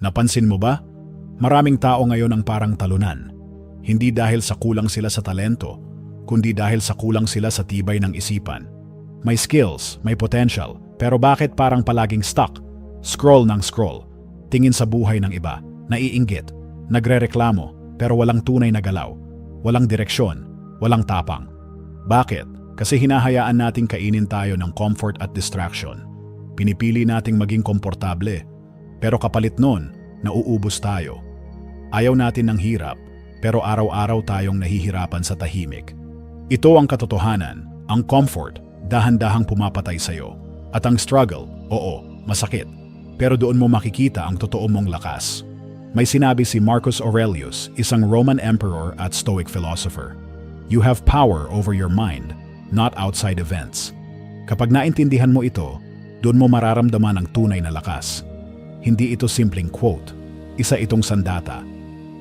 Napansin mo ba? Maraming tao ngayon ang parang talunan. Hindi dahil sa kulang sila sa talento, kundi dahil sa kulang sila sa tibay ng isipan. May skills, may potential, pero bakit parang palaging stuck? Scroll ng scroll, tingin sa buhay ng iba, naiinggit, nagrereklamo, pero walang tunay na galaw, walang direksyon, walang tapang. Bakit? Kasi hinahayaan nating kainin tayo ng comfort at distraction. Pinipili nating maging komportable, pero kapalit nun, nauubos tayo. Ayaw natin ng hirap, pero araw-araw tayong nahihirapan sa tahimik. Ito ang katotohanan, ang comfort, dahan-dahang pumapatay sa'yo. At ang struggle, oo, masakit. Pero doon mo makikita ang totoo mong lakas. May sinabi si Marcus Aurelius, isang Roman emperor at Stoic philosopher. You have power over your mind, not outside events. Kapag naintindihan mo ito, doon mo mararamdaman ang tunay na lakas. Hindi ito simpleng quote. Isa itong sandata.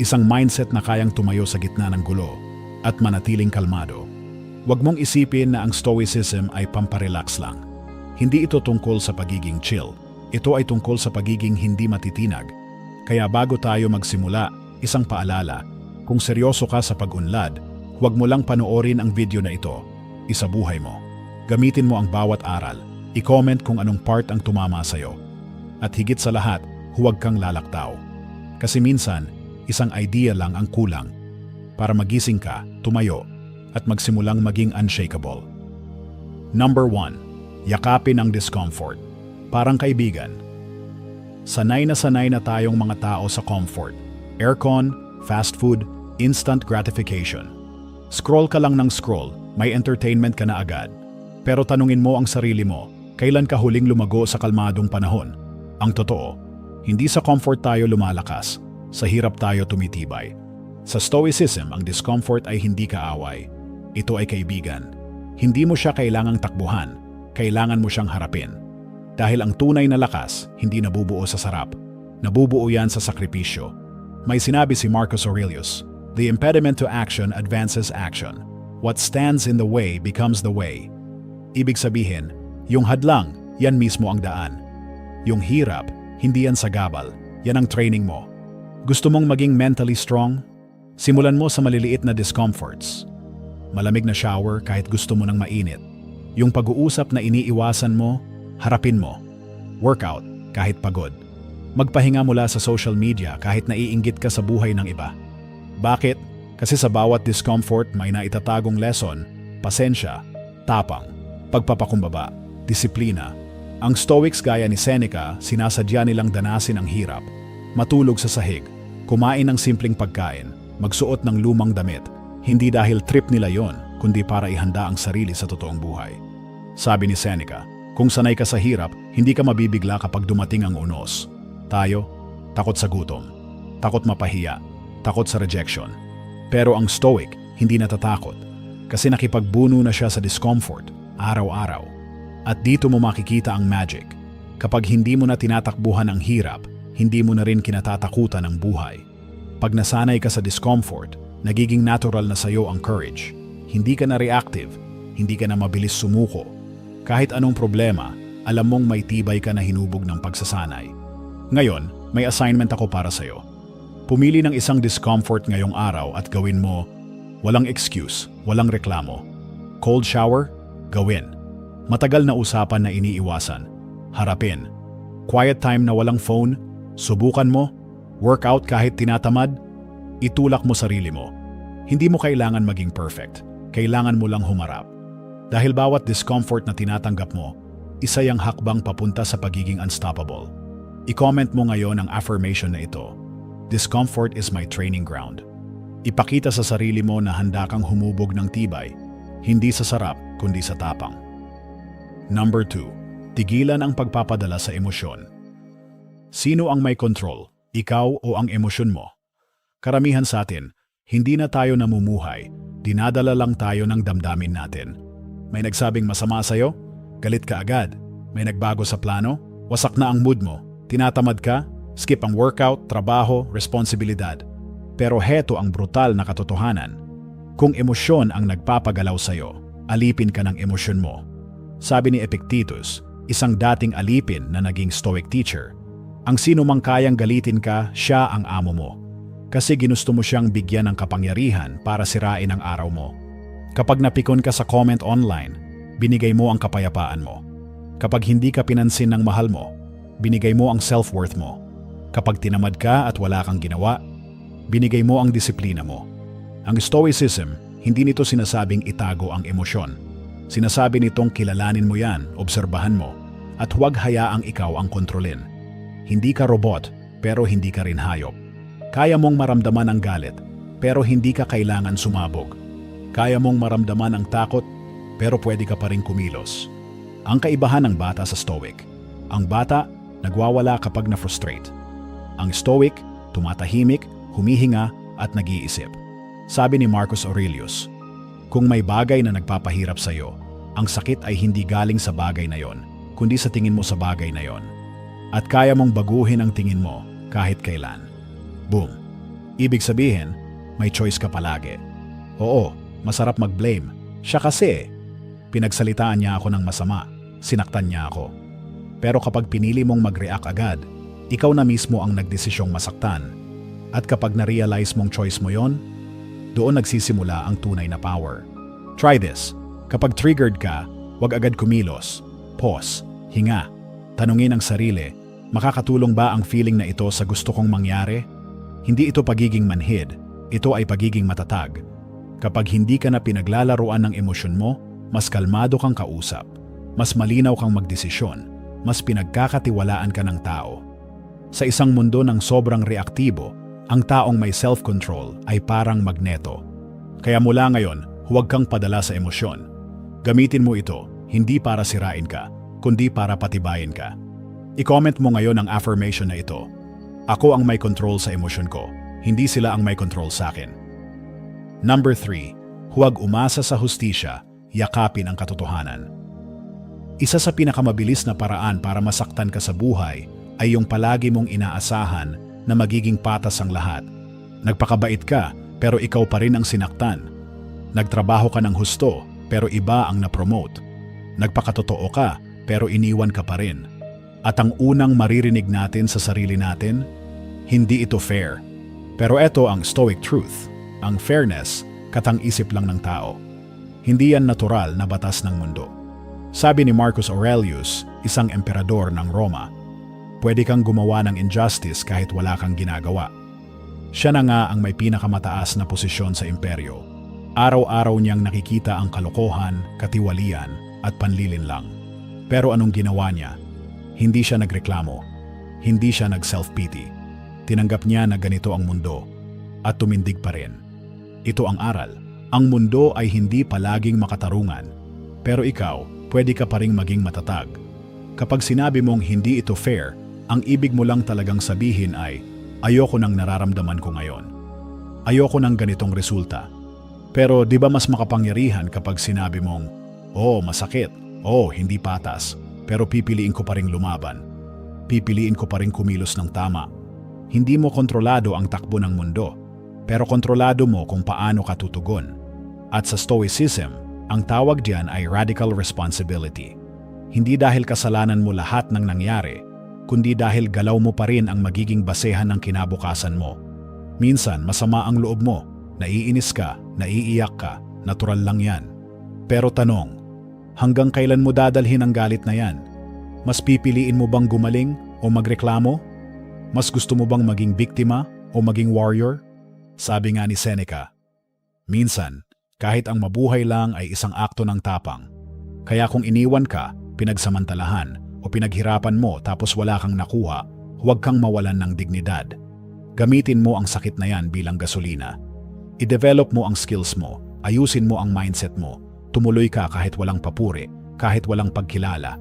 Isang mindset na kayang tumayo sa gitna ng gulo at manatiling kalmado. Huwag mong isipin na ang stoicism ay pamparelax lang. Hindi ito tungkol sa pagiging chill. Ito ay tungkol sa pagiging hindi matitinag. Kaya bago tayo magsimula, isang paalala. Kung seryoso ka sa pag-unlad, huwag mo lang panoorin ang video na ito. Isabuhay mo. Gamitin mo ang bawat aral. I-comment kung anong part ang tumama sa'yo. At higit sa lahat, huwag kang lalaktaw. Kasi minsan, isang idea lang ang kulang para magising ka, tumayo, at magsimulang maging unshakable. Number 1. Yakapin ang discomfort. Parang kaibigan. Sanay na sanay na tayong mga tao sa comfort. Aircon, fast food, instant gratification. Scroll ka lang ng scroll, may entertainment ka na agad. Pero tanungin mo ang sarili mo, kailan ka huling lumago sa kalmadong panahon? Ang totoo, hindi sa comfort tayo lumalakas, sa hirap tayo tumitibay. Sa stoicism, ang discomfort ay hindi kaaway. Ito ay kaibigan. Hindi mo siya kailangang takbuhan, kailangan mo siyang harapin. Dahil ang tunay na lakas, hindi nabubuo sa sarap. Nabubuo yan sa sakripisyo. May sinabi si Marcus Aurelius, The impediment to action advances action. What stands in the way becomes the way. Ibig sabihin, yung hadlang, yan mismo ang daan. Yung hirap, hindi yan sa gabal, yan ang training mo. Gusto mong maging mentally strong? Simulan mo sa maliliit na discomforts. Malamig na shower kahit gusto mo ng mainit. Yung pag-uusap na iniiwasan mo, harapin mo. Workout kahit pagod. Magpahinga mula sa social media kahit naiinggit ka sa buhay ng iba. Bakit? Kasi sa bawat discomfort may naitatagong lesson, pasensya, tapang, pagpapakumbaba, disiplina. Ang Stoics gaya ni Seneca, sinasadya nilang danasin ang hirap, matulog sa sahig, kumain ng simpleng pagkain, magsuot ng lumang damit, hindi dahil trip nila yon, kundi para ihanda ang sarili sa totoong buhay. Sabi ni Seneca, kung sanay ka sa hirap, hindi ka mabibigla kapag dumating ang unos. Tayo, takot sa gutom, takot mapahiya, takot sa rejection. Pero ang Stoic, hindi natatakot kasi nakipagbuno na siya sa discomfort, araw-araw. At dito mo makikita ang magic. Kapag hindi mo na tinatakbuhan ang hirap, hindi mo na rin kinatatakutan ang buhay. Pag nasanay ka sa discomfort, nagiging natural na sa'yo ang courage. Hindi ka na reactive, hindi ka na mabilis sumuko. Kahit anong problema, alam mong may tibay ka na hinubog ng pagsasanay. Ngayon, may assignment ako para sa'yo. Pumili ng isang discomfort ngayong araw at gawin mo walang excuse, walang reklamo. Cold shower? Gawin. Matagal na usapan na iniiwasan. Harapin. Quiet time na walang phone? Subukan mo. Workout kahit tinatamad? Itulak mo sarili mo. Hindi mo kailangan maging perfect. Kailangan mo lang humarap. Dahil bawat discomfort na tinatanggap mo, isa yung hakbang papunta sa pagiging unstoppable. I-comment mo ngayon ang affirmation na ito. Discomfort is my training ground. Ipakita sa sarili mo na handa kang humubog ng tibay, hindi sa sarap kundi sa tapang. Number 2. Tigilan ang pagpapadala sa emosyon. Sino ang may control? Ikaw o ang emosyon mo? Karamihan sa atin, hindi na tayo namumuhay, dinadala lang tayo ng damdamin natin. May nagsabing masama sa'yo? Galit ka agad. May nagbago sa plano? Wasak na ang mood mo. Tinatamad ka? Skip ang workout, trabaho, responsibilidad. Pero heto ang brutal na katotohanan. Kung emosyon ang nagpapagalaw sa'yo, alipin ka ng emosyon mo. Sabi ni Epictetus, isang dating alipin na naging stoic teacher, Ang sino mang kayang galitin ka, siya ang amo mo. Kasi ginusto mo siyang bigyan ng kapangyarihan para sirain ang araw mo. Kapag napikon ka sa comment online, binigay mo ang kapayapaan mo. Kapag hindi ka pinansin ng mahal mo, binigay mo ang self-worth mo. Kapag tinamad ka at wala kang ginawa, binigay mo ang disiplina mo. Ang Stoicism, hindi nito sinasabing itago ang emosyon. Sinasabi nitong kilalanin mo yan, obserbahan mo, at huwag hayaang ikaw ang kontrolin. Hindi ka robot, pero hindi ka rin hayop. Kaya mong maramdaman ang galit, pero hindi ka kailangan sumabog. Kaya mong maramdaman ang takot, pero pwede ka pa rin kumilos. Ang kaibahan ng bata sa stoic. Ang bata, nagwawala kapag na-frustrate. Ang stoic, tumatahimik, humihinga at nag-iisip. Sabi ni Marcus Aurelius, Kung may bagay na nagpapahirap sa iyo, ang sakit ay hindi galing sa bagay na yon, kundi sa tingin mo sa bagay na yon. At kaya mong baguhin ang tingin mo kahit kailan. Boom. Ibig sabihin, may choice ka palagi. Oo, masarap mag-blame. Siya kasi. Pinagsalitaan niya ako ng masama. Sinaktan niya ako. Pero kapag pinili mong mag-react agad, ikaw na mismo ang nagdesisyong masaktan. At kapag na-realize mong choice mo yon, doon nagsisimula ang tunay na power. Try this. Kapag triggered ka, huwag agad kumilos. Pause. Hinga. Tanungin ang sarili, makakatulong ba ang feeling na ito sa gusto kong mangyari? Hindi ito pagiging manhid, ito ay pagiging matatag. Kapag hindi ka na pinaglalaruan ng emosyon mo, mas kalmado kang kausap, mas malinaw kang magdesisyon, mas pinagkakatiwalaan ka ng tao. Sa isang mundo ng sobrang reaktibo, ang taong may self-control ay parang magneto. Kaya mula ngayon, huwag kang padala sa emosyon. Gamitin mo ito, hindi para sirain ka, kundi para patibayin ka. I-comment mo ngayon ang affirmation na ito. Ako ang may control sa emosyon ko, hindi sila ang may control sa akin. Number 3. Huwag umasa sa hustisya, yakapin ang katotohanan. Isa sa pinakamabilis na paraan para masaktan ka sa buhay ay yung palagi mong inaasahan na magiging patas ang lahat. Nagpakabait ka pero ikaw pa rin ang sinaktan. Nagtrabaho ka ng husto pero iba ang na-promote. Nagpakatotoo ka pero iniwan ka pa rin. At ang unang maririnig natin sa sarili natin, hindi ito fair. Pero ito ang stoic truth. Ang fairness, katang-isip lang ng tao. Hindi yan natural na batas ng mundo. Sabi ni Marcus Aurelius, isang emperador ng Roma, pwede kang gumawa ng injustice kahit wala kang ginagawa. Siya na nga ang may pinakamataas na posisyon sa imperyo. Araw-araw niyang nakikita ang kalokohan, katiwalian at panlilin lang. Pero anong ginawa niya? Hindi siya nagreklamo. Hindi siya nag-self-pity. Tinanggap niya na ganito ang mundo at tumindig pa rin. Ito ang aral. Ang mundo ay hindi palaging makatarungan. Pero ikaw, pwede ka pa rin maging matatag. Kapag sinabi mong hindi ito fair, ang ibig mo lang talagang sabihin ay, ayoko nang nararamdaman ko ngayon. Ayoko ng ganitong resulta. Pero di ba mas makapangyarihan kapag sinabi mong, oh masakit, oh hindi patas, pero pipiliin ko pa rin lumaban. Pipiliin ko pa rin kumilos ng tama. Hindi mo kontrolado ang takbo ng mundo, pero kontrolado mo kung paano ka tutugon. At sa Stoicism, ang tawag diyan ay radical responsibility. Hindi dahil kasalanan mo lahat ng nangyari, kundi dahil galaw mo pa rin ang magiging basehan ng kinabukasan mo. Minsan, masama ang loob mo, naiinis ka, naiiyak ka, natural lang yan. Pero tanong, hanggang kailan mo dadalhin ang galit na yan? Mas pipiliin mo bang gumaling o magreklamo? Mas gusto mo bang maging biktima o maging warrior? Sabi nga ni Seneca, Minsan, kahit ang mabuhay lang ay isang akto ng tapang. Kaya kung iniwan ka, pinagsamantalahan, o pinaghirapan mo tapos wala kang nakuha, huwag kang mawalan ng dignidad. Gamitin mo ang sakit na yan bilang gasolina. I-develop mo ang skills mo, ayusin mo ang mindset mo, tumuloy ka kahit walang papuri, kahit walang pagkilala.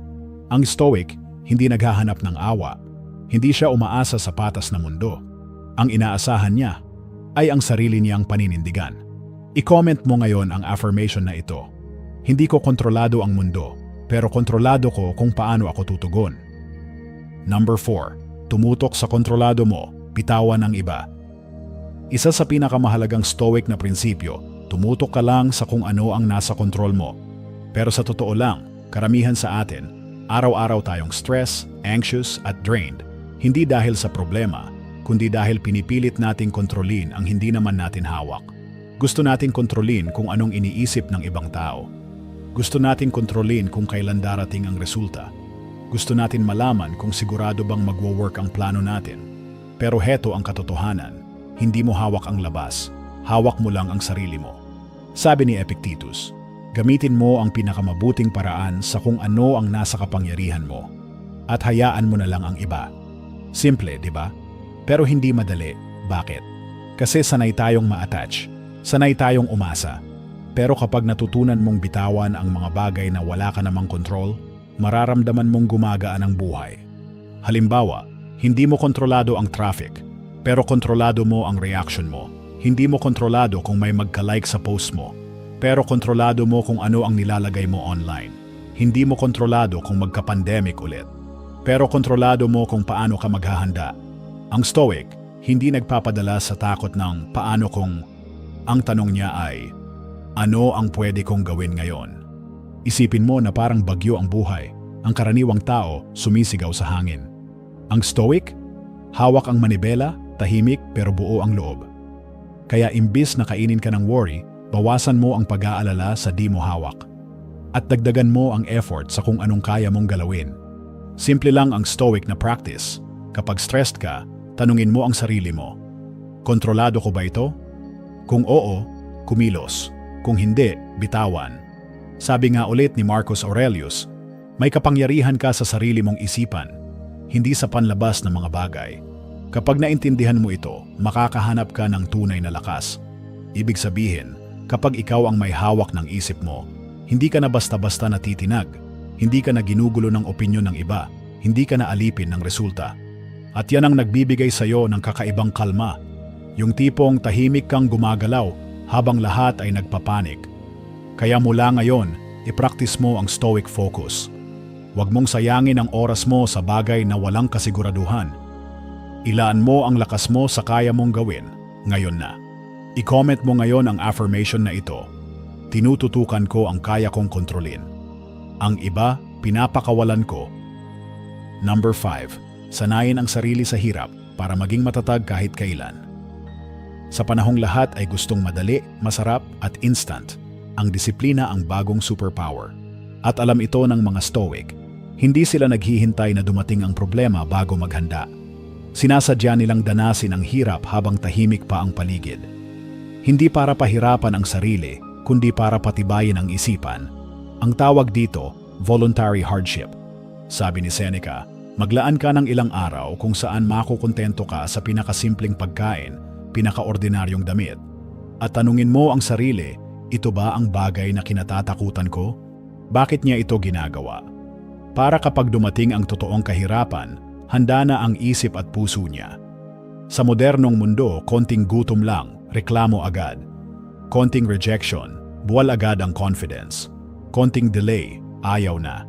Ang stoic, hindi naghahanap ng awa. Hindi siya umaasa sa patas na mundo. Ang inaasahan niya ay ang sarili niyang paninindigan. I-comment mo ngayon ang affirmation na ito. Hindi ko kontrolado ang mundo, pero kontrolado ko kung paano ako tutugon. Number 4. Tumutok sa kontrolado mo, bitawan ng iba. Isa sa pinakamahalagang stoic na prinsipyo, tumutok ka lang sa kung ano ang nasa kontrol mo. Pero sa totoo lang, karamihan sa atin, araw-araw tayong stress, anxious at drained. Hindi dahil sa problema, kundi dahil pinipilit nating kontrolin ang hindi naman natin hawak. Gusto nating kontrolin kung anong iniisip ng ibang tao. Gusto nating kontrolin kung kailan darating ang resulta. Gusto natin malaman kung sigurado bang magwo-work ang plano natin. Pero heto ang katotohanan, hindi mo hawak ang labas, hawak mo lang ang sarili mo. Sabi ni Epictetus, gamitin mo ang pinakamabuting paraan sa kung ano ang nasa kapangyarihan mo at hayaan mo na lang ang iba. Simple, di ba? Pero hindi madali. Bakit? Kasi sanay tayong ma-attach. Sanay tayong umasa. Pero kapag natutunan mong bitawan ang mga bagay na wala ka namang control, mararamdaman mong gumagaan ang buhay. Halimbawa, hindi mo kontrolado ang traffic, pero kontrolado mo ang reaction mo. Hindi mo kontrolado kung may magka-like sa post mo, pero kontrolado mo kung ano ang nilalagay mo online. Hindi mo kontrolado kung magka-pandemic ulit, pero kontrolado mo kung paano ka maghahanda. Ang Stoic, hindi nagpapadala sa takot ng paano kung ang tanong niya ay, ano ang pwede kong gawin ngayon? Isipin mo na parang bagyo ang buhay. Ang karaniwang tao sumisigaw sa hangin. Ang Stoic, hawak ang manibela, tahimik pero buo ang loob. Kaya imbis na kainin ka ng worry, bawasan mo ang pag-aalala sa di mo hawak. At dagdagan mo ang effort sa kung anong kaya mong galawin. Simple lang ang stoic na practice. Kapag stressed ka, tanungin mo ang sarili mo. Kontrolado ko ba ito? Kung oo, kumilos. Kung hindi, bitawan. Sabi nga ulit ni Marcus Aurelius, may kapangyarihan ka sa sarili mong isipan, hindi sa panlabas ng mga bagay. Kapag naintindihan mo ito, makakahanap ka ng tunay na lakas. Ibig sabihin, kapag ikaw ang may hawak ng isip mo, hindi ka na basta-basta natitinag, hindi ka na ginugulo ng opinyon ng iba, hindi ka na alipin ng resulta. At yan ang nagbibigay sa iyo ng kakaibang kalma, yung tipong tahimik kang gumagalaw habang lahat ay nagpapanik. Kaya mula ngayon, ipractice mo ang stoic focus. Huwag mong sayangin ang oras mo sa bagay na walang kasiguraduhan. Ilaan mo ang lakas mo sa kaya mong gawin, ngayon na. I-comment mo ngayon ang affirmation na ito. Tinututukan ko ang kaya kong kontrolin. Ang iba, pinapakawalan ko. Number 5. Sanayin ang sarili sa hirap para maging matatag kahit kailan. Sa panahong lahat ay gustong madali, masarap at instant. Ang disiplina ang bagong superpower. At alam ito ng mga stoic. Hindi sila naghihintay na dumating ang problema bago maghanda. Sinasadya nilang danasin ang hirap habang tahimik pa ang paligid. Hindi para pahirapan ang sarili, kundi para patibayin ang isipan. Ang tawag dito, voluntary hardship. Sabi ni Seneca, maglaan ka ng ilang araw kung saan makukontento ka sa pinakasimpleng pagkain, pinakaordinaryong damit. At tanungin mo ang sarili, ito ba ang bagay na kinatatakutan ko? Bakit niya ito ginagawa? Para kapag dumating ang totoong kahirapan, handa na ang isip at puso niya. Sa modernong mundo, konting gutom lang, reklamo agad. Konting rejection, buwal agad ang confidence. Konting delay, ayaw na.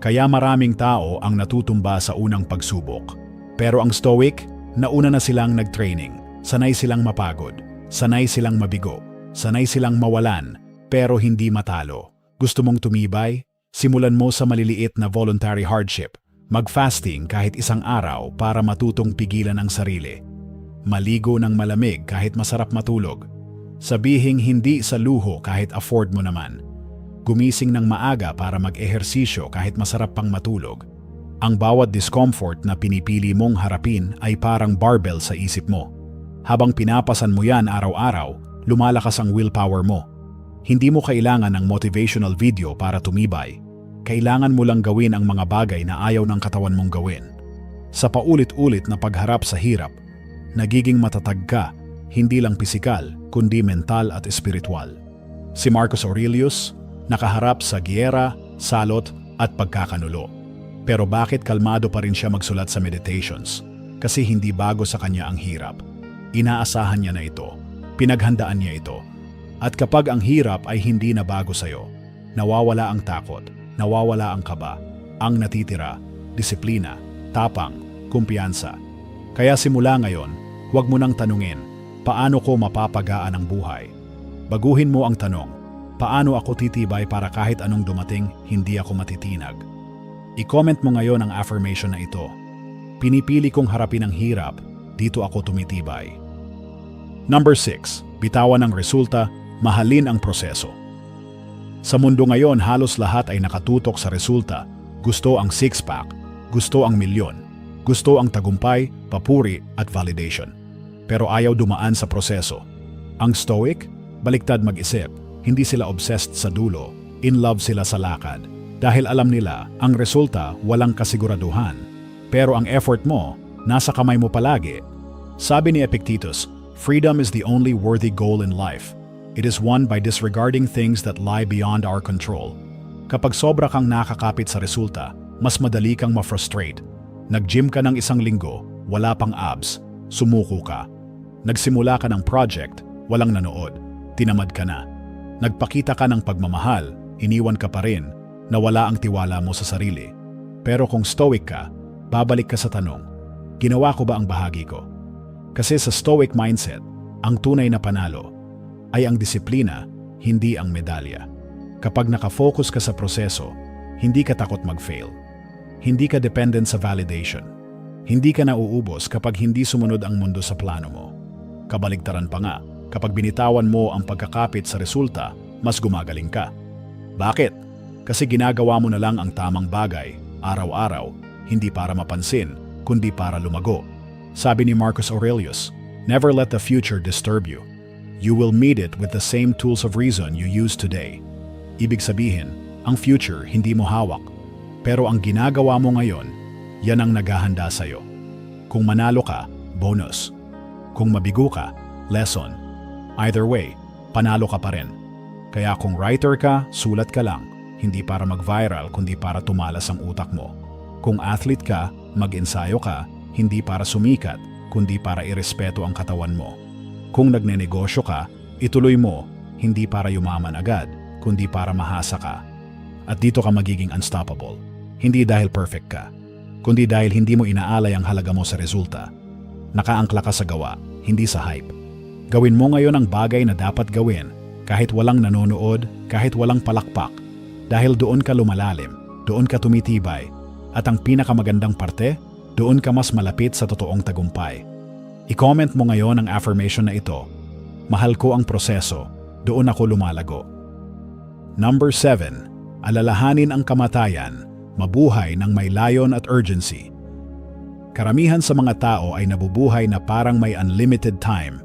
Kaya maraming tao ang natutumba sa unang pagsubok. Pero ang stoic, nauna na silang nag-training. Sanay silang mapagod. Sanay silang mabigo. Sanay silang mawalan, pero hindi matalo. Gusto mong tumibay? Simulan mo sa maliliit na voluntary hardship. Mag-fasting kahit isang araw para matutong pigilan ang sarili. Maligo ng malamig kahit masarap matulog. Sabihing hindi sa luho kahit afford mo naman. Gumising ng maaga para mag-ehersisyo kahit masarap pang matulog. Ang bawat discomfort na pinipili mong harapin ay parang barbell sa isip mo. Habang pinapasan mo yan araw-araw, lumalakas ang willpower mo. Hindi mo kailangan ng motivational video para tumibay. Kailangan mo lang gawin ang mga bagay na ayaw ng katawan mong gawin. Sa paulit-ulit na pagharap sa hirap, nagiging matatag ka, hindi lang pisikal, kundi mental at espiritual. Si Marcus Aurelius, nakaharap sa giyera, salot at pagkakanulo. Pero bakit kalmado pa rin siya magsulat sa meditations? Kasi hindi bago sa kanya ang hirap. Inaasahan niya na ito. Pinaghandaan niya ito. At kapag ang hirap ay hindi na bago sa'yo, nawawala ang takot, nawawala ang kaba, ang natitira, disiplina, tapang, kumpiyansa. Kaya simula ngayon, huwag mo nang tanungin, paano ko mapapagaan ang buhay? Baguhin mo ang tanong, paano ako titibay para kahit anong dumating, hindi ako matitinag? I-comment mo ngayon ang affirmation na ito. Pinipili kong harapin ang hirap, dito ako tumitibay. Number 6. Bitawan ang resulta, mahalin ang proseso. Sa mundo ngayon, halos lahat ay nakatutok sa resulta. Gusto ang six-pack, gusto ang milyon, gusto ang tagumpay, papuri at validation. Pero ayaw dumaan sa proseso. Ang stoic, baliktad mag-isip, hindi sila obsessed sa dulo, in love sila sa lakad. Dahil alam nila, ang resulta walang kasiguraduhan. Pero ang effort mo, nasa kamay mo palagi. Sabi ni Epictetus, freedom is the only worthy goal in life. It is won by disregarding things that lie beyond our control. Kapag sobra kang nakakapit sa resulta, mas madali kang ma-frustrate. Nag-gym ka ng isang linggo, wala pang abs, sumuko ka. Nagsimula ka ng project, walang nanood, tinamad ka na. Nagpakita ka ng pagmamahal, iniwan ka pa rin, nawala ang tiwala mo sa sarili. Pero kung stoic ka, babalik ka sa tanong, ginawa ko ba ang bahagi ko? Kasi sa stoic mindset, ang tunay na panalo ay ang disiplina, hindi ang medalya. Kapag nakafocus ka sa proseso, hindi ka takot mag-fail. Hindi ka dependent sa validation. Hindi ka nauubos kapag hindi sumunod ang mundo sa plano mo. Kabaligtaran pa nga, kapag binitawan mo ang pagkakapit sa resulta, mas gumagaling ka. Bakit? Kasi ginagawa mo na lang ang tamang bagay, araw-araw, hindi para mapansin, kundi para lumago. Sabi ni Marcus Aurelius, Never let the future disturb you. You will meet it with the same tools of reason you use today. Ibig sabihin, ang future hindi mo hawak. Pero ang ginagawa mo ngayon, yan ang naghahanda sa'yo. Kung manalo ka, bonus. Kung mabigo ka, lesson. Either way, panalo ka pa rin. Kaya kung writer ka, sulat ka lang. Hindi para mag-viral, kundi para tumalas ang utak mo. Kung athlete ka, mag-ensayo ka, hindi para sumikat, kundi para irespeto ang katawan mo. Kung nagnenegosyo ka, ituloy mo, hindi para yumaman agad, kundi para mahasa ka. At dito ka magiging unstoppable. Hindi dahil perfect ka, kundi dahil hindi mo inaalay ang halaga mo sa resulta. Nakaangkla ka sa gawa, hindi sa hype. Gawin mo ngayon ang bagay na dapat gawin, kahit walang nanonood, kahit walang palakpak. Dahil doon ka lumalalim, doon ka tumitibay, at ang pinakamagandang parte, doon ka mas malapit sa totoong tagumpay. I-comment mo ngayon ang affirmation na ito. Mahal ko ang proseso, doon ako lumalago. Number 7. Alalahanin ang kamatayan, mabuhay ng may layon at urgency. Karamihan sa mga tao ay nabubuhay na parang may unlimited time.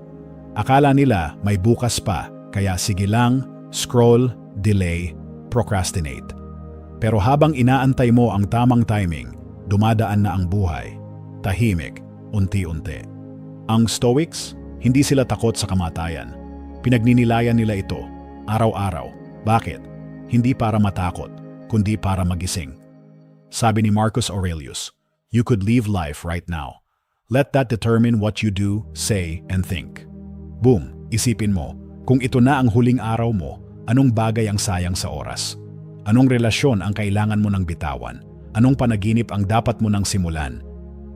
Akala nila may bukas pa, kaya sige lang, scroll, delay, procrastinate. Pero habang inaantay mo ang tamang timing, dumadaan na ang buhay. Tahimik, unti-unti. Ang Stoics, hindi sila takot sa kamatayan. Pinagninilayan nila ito, araw-araw. Bakit? Hindi para matakot, kundi para magising. Sabi ni Marcus Aurelius, You could leave life right now. Let that determine what you do, say, and think. Boom, isipin mo, kung ito na ang huling araw mo, anong bagay ang sayang sa oras? Anong relasyon ang kailangan mo ng bitawan? Anong panaginip ang dapat mo nang simulan?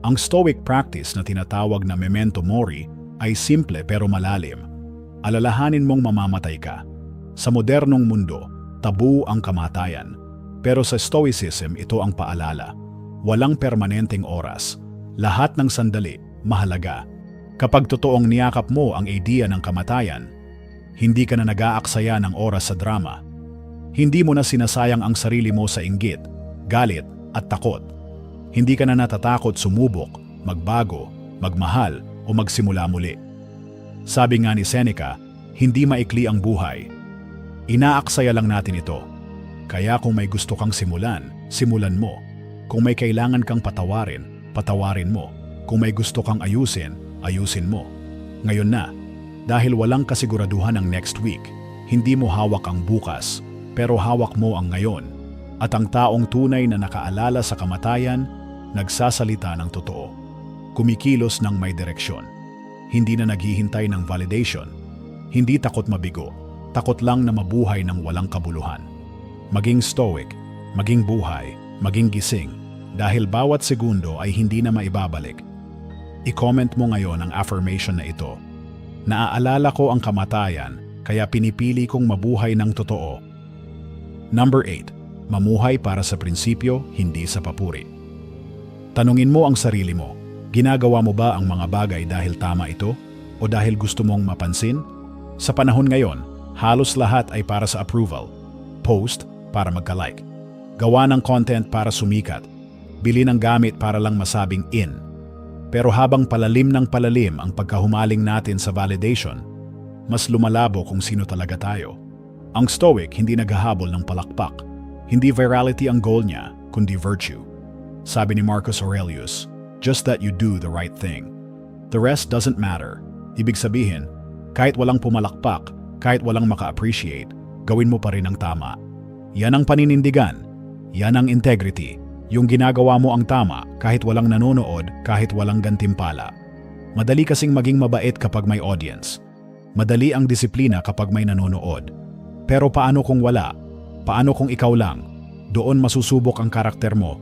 Ang Stoic practice na tinatawag na memento mori ay simple pero malalim. Alalahanin mong mamamatay ka. Sa modernong mundo, tabu ang kamatayan. Pero sa Stoicism ito ang paalala. Walang permanenteng oras. Lahat ng sandali, mahalaga. Kapag totoong niyakap mo ang ideya ng kamatayan, hindi ka na nag-aaksaya ng oras sa drama. Hindi mo na sinasayang ang sarili mo sa inggit, galit at takot hindi ka na natatakot sumubok, magbago, magmahal o magsimula muli. Sabi nga ni Seneca, hindi maikli ang buhay. Inaaksaya lang natin ito. Kaya kung may gusto kang simulan, simulan mo. Kung may kailangan kang patawarin, patawarin mo. Kung may gusto kang ayusin, ayusin mo. Ngayon na, dahil walang kasiguraduhan ang next week, hindi mo hawak ang bukas, pero hawak mo ang ngayon. At ang taong tunay na nakaalala sa kamatayan nagsasalita ng totoo. Kumikilos ng may direksyon. Hindi na naghihintay ng validation. Hindi takot mabigo. Takot lang na mabuhay ng walang kabuluhan. Maging stoic, maging buhay, maging gising, dahil bawat segundo ay hindi na maibabalik. I-comment mo ngayon ang affirmation na ito. Naaalala ko ang kamatayan, kaya pinipili kong mabuhay ng totoo. Number 8. Mamuhay para sa prinsipyo, hindi sa papuri. Tanungin mo ang sarili mo, ginagawa mo ba ang mga bagay dahil tama ito? O dahil gusto mong mapansin? Sa panahon ngayon, halos lahat ay para sa approval. Post para magka-like. Gawa ng content para sumikat. Bili ng gamit para lang masabing in. Pero habang palalim ng palalim ang pagkahumaling natin sa validation, mas lumalabo kung sino talaga tayo. Ang Stoic hindi naghahabol ng palakpak. Hindi virality ang goal niya, kundi virtue. Sabi ni Marcus Aurelius, just that you do the right thing. The rest doesn't matter. Ibig sabihin, kahit walang pumalakpak, kahit walang maka-appreciate, gawin mo pa rin ang tama. Yan ang paninindigan. Yan ang integrity. Yung ginagawa mo ang tama kahit walang nanonood, kahit walang gantimpala. Madali kasing maging mabait kapag may audience. Madali ang disiplina kapag may nanonood. Pero paano kung wala? Paano kung ikaw lang? Doon masusubok ang karakter mo.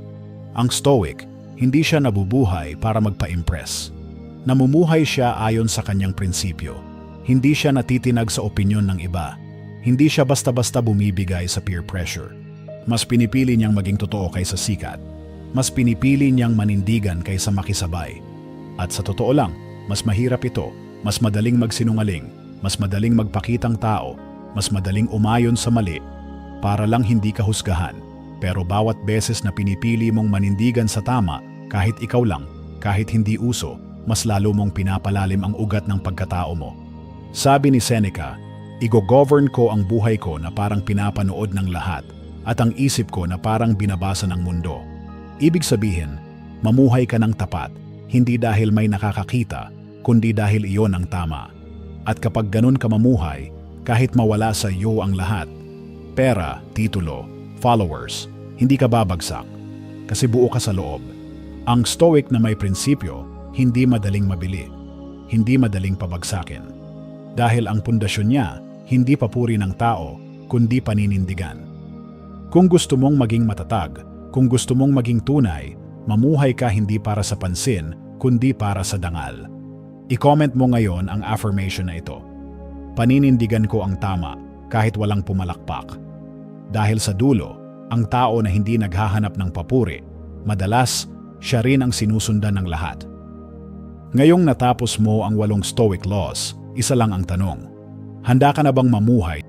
Ang stoic, hindi siya nabubuhay para magpa-impress. Namumuhay siya ayon sa kanyang prinsipyo. Hindi siya natitinag sa opinyon ng iba. Hindi siya basta-basta bumibigay sa peer pressure. Mas pinipili niyang maging totoo kaysa sikat. Mas pinipili niyang manindigan kaysa makisabay. At sa totoo lang, mas mahirap ito. Mas madaling magsinungaling. Mas madaling magpakitang tao. Mas madaling umayon sa mali. Para lang hindi ka husgahan. Pero bawat beses na pinipili mong manindigan sa tama, kahit ikaw lang, kahit hindi uso, mas lalo mong pinapalalim ang ugat ng pagkatao mo. Sabi ni Seneca, Igo-govern ko ang buhay ko na parang pinapanood ng lahat at ang isip ko na parang binabasa ng mundo. Ibig sabihin, mamuhay ka ng tapat, hindi dahil may nakakakita, kundi dahil iyon ang tama. At kapag ganun ka mamuhay, kahit mawala sa iyo ang lahat, pera, titulo, followers, hindi ka babagsak kasi buo ka sa loob. Ang stoic na may prinsipyo, hindi madaling mabili, hindi madaling pabagsakin. Dahil ang pundasyon niya, hindi papuri ng tao, kundi paninindigan. Kung gusto mong maging matatag, kung gusto mong maging tunay, mamuhay ka hindi para sa pansin, kundi para sa dangal. I-comment mo ngayon ang affirmation na ito. Paninindigan ko ang tama kahit walang pumalakpak. Dahil sa dulo, ang tao na hindi naghahanap ng papuri, madalas siya rin ang sinusundan ng lahat. Ngayong natapos mo ang walong Stoic laws, isa lang ang tanong. Handa ka na bang mamuhay